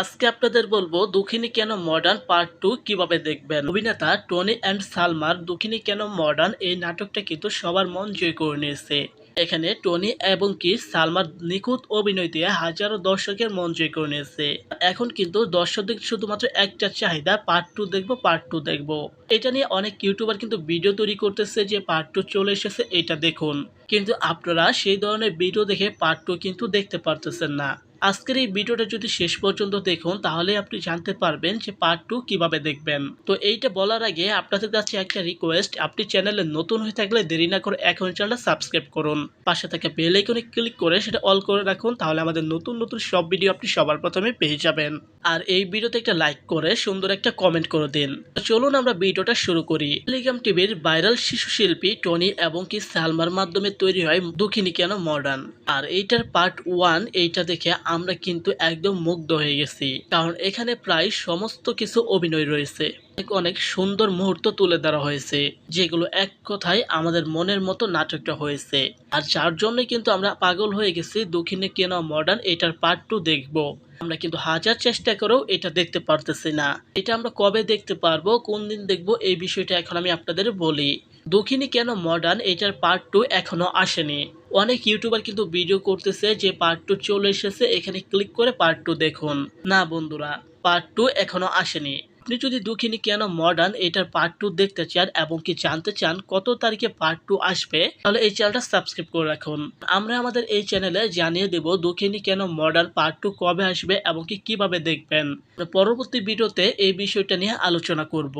আজকে আপনাদের বলব দুঃখিনী কেন মডার্ন পার্ট টু কীভাবে দেখবেন? অভিনেতা টনি অ্যান্ড সালমার দুঃখিনী কেন মডার্ন এই নাটকটা কিন্তু সবার মন জয় করে নিয়েছে। এখানে টনি এবং কি সালমার নিখুঁত অভিনয় দিয়ে হাজারো দর্শকের মন জয় করে নিয়েছে। এখন কিন্তু দর্শকদের শুধুমাত্র একটা চাহিদা পার্ট টু দেখব পার্ট টু দেখব। এটা নিয়ে অনেক ইউটিউবার কিন্তু ভিডিও তৈরি করতেছে যে পার্ট টু চলে এসেছে, এটা দেখুন। কিন্তু আপনারা সেই ধরনের ভিডিও দেখে পার্ট টু কিন্তু দেখতে পারতেছেন না। আজকের এই ভিডিওটা যদি শেষ পর্যন্ত দেখুন, তাহলে আপনি জানতে পারবেন যে পার্ট টু কীভাবে দেখবেন। তো এইটা বলার আগে আপনাদের কাছে একটা রিকোয়েস্ট আপনি চ্যানেলে নতুন হয়ে থাকলে দেরি না করে এখন চ্যানেলটা সাবস্ক্রাইব করুন। পাশে থাকা বেল আইকনে ক্লিক করে সেটা অল করে রাখুন, তাহলে আমাদের নতুন নতুন সব ভিডিও আপনি সবার প্রথমে পেয়ে যাবেন। আর এই ভিডিওতে একটা লাইক করে সুন্দর একটা কমেন্ট করে দিন। চলুন আমরা ভিডিওটা শুরু করি। টেলিগ্রাম টিভির ভাইরাল শিশু শিল্পী টনি এবং কি সালমার মাধ্যমে তৈরি হয় দুঃখিনী কেন মডার্ন আর এইটার পার্ট ওয়ান এইটা দেখে আমরা কিন্তু একদম মুগ্ধ হয়ে গেছি, কারণ এখানে প্রায় সমস্ত কিছু অভিনয় রয়েছে। অনেক অনেক সুন্দর মুহূর্ত তুলে ধরা হয়েছে, যেগুলো এক কথায় আমাদের মনের মতো নাটকটা হয়েছে। আর যার জন্য কিন্তু আমরা পাগল হয়ে গেছি, দক্ষিণে কেন মডার্ন এটার পার্ট টু দেখব। আমরা কিন্তু হাজার চেষ্টা করেও এটা দেখতে পারতেছি না। এটা আমরা কবে দেখতে পারব, কোন দিন দেখব, এই বিষয়টা এখন আমি আপনাদের বলি। দক্ষিণী কেন মডার্ন এটার পার্ট টু এখনও আসেনি। অনেক ইউটিউবার কিন্তু ভিডিও করতেছে যে পার্ট টু চলে এসেছে, এখানে ক্লিক করে পার্ট টু দেখুন। না বন্ধুরা পার্ট টু এখনও আসেনি। আপনি যদি দুঃখিনী কেন মডার্ন এটার পার্ট টু দেখতে চান এবং কি জানতে চান কত তারিখে পার্ট টু আসবে, তাহলে এই চ্যানেলটা সাবস্ক্রাইব করে রাখুন। আমরা আমাদের এই চ্যানেলে জানিয়ে দেব দুঃখিনী কেন মডার্ন পার্ট টু কবে আসবে এবং কি কীভাবে দেখবেন। পরবর্তী ভিডিওতে এই বিষয়টা নিয়ে আলোচনা করব।